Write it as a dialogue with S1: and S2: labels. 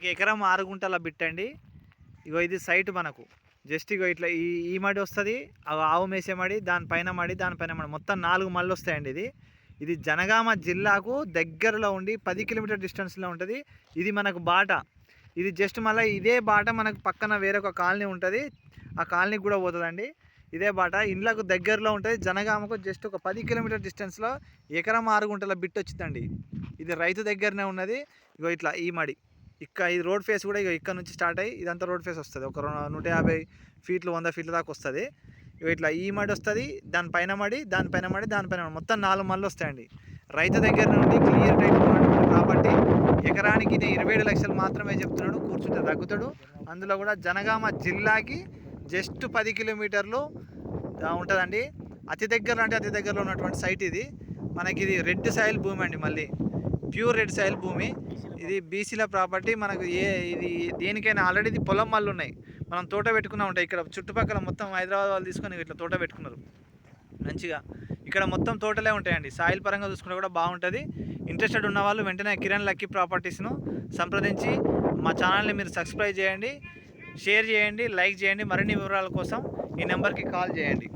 S1: మనకి ఎకరం ఆరు గుంటల బిట్టండి ఇగో ఇది సైట్ మనకు. జస్ట్ ఇగో ఇట్లా ఈ ఈ మడి వస్తుంది ఆవు మేసే మడి దానిపైన మడి దానిపైన మడి. మొత్తం నాలుగు మళ్ళు వస్తాయండి ఇది. ఇది జనగామ జిల్లాకు దగ్గరలో ఉండి పది కిలోమీటర్ డిస్టెన్స్లో ఉంటుంది. ఇది మనకు బాట. ఇది జస్ట్ మళ్ళీ ఇదే బాట మనకు పక్కన వేరొక కాలనీ ఉంటుంది. ఆ కాలనీకి కూడా పోతుందండి. ఇదే బాట. ఇండ్లకు దగ్గరలో ఉంటుంది. జనగామకు జస్ట్ ఒక పది కిలోమీటర్ డిస్టెన్స్లో ఎకరం ఆరు గుంటల బిట్ వచ్చిందండి. ఇది రైతు దగ్గరనే ఉన్నది. ఇగో ఇట్లా ఈ మడి. ఇక్కడ ఈ రోడ్ ఫేస్ కూడా ఇక ఇక్కడ నుంచి స్టార్ట్ అయ్యి ఇదంతా రోడ్ ఫేస్ వస్తుంది. ఒక రెండు- నూట యాభై ఫీట్లు వంద ఫీట్ల దాకా వస్తుంది. ఇక ఇట్లా ఈ మడి వస్తుంది దానిపైన మడి దానిపైన మడి దానిపైన మడి. మొత్తం నాలుగు మళ్ళు వస్తాయండి. రైతు దగ్గర నుండి క్లియర్ టైటిల్ ఉన్నటువంటి ఎకరానికి నేను ఇరవై ఏడు లక్షలు మాత్రమే చెప్తున్నాడు కూర్చుంటే తగ్గుతాడు. అందులో కూడా జనగామ జిల్లాకి జస్ట్ పది కిలోమీటర్లు ఉంటుందండి. అతి దగ్గర అంటే అతి దగ్గరలో ఉన్నటువంటి సైట్ ఇది. మనకి ఇది రెడ్ సాయిల్ భూమి అండి మళ్ళీ. ప్యూర్ రెడ్ సాయిల్ భూమి. ఇది బీసీల ప్రాపర్టీ. మనకు ఏ ఇది దేనికైనా ఆల్రెడీ ఇది పొలం మళ్ళు ఉన్నాయి. మనం తోట పెట్టుకున్నా ఉంటాయి ఇక్కడ చుట్టుపక్కల మొత్తం హైదరాబాద్ వాళ్ళు తీసుకొని ఇట్లా తోట పెట్టుకున్నారు. మంచిగా. ఇక్కడ మొత్తం తోటలే ఉంటాయండి. సాయిల్ పరంగా చూసుకుంటే కూడా బాగుంటుంది. ఇంట్రెస్టెడ్ ఉన్న వాళ్ళు వెంటనే కిరణ్ లక్కీ ప్రాపర్టీస్ను సంప్రదించి మా ఛానల్ని మీరు సబ్స్క్రైబ్ చేయండి షేర్ చేయండి లైక్ చేయండి. మరిన్ని వివరాల కోసం ఈ నెంబర్కి కాల్ చేయండి.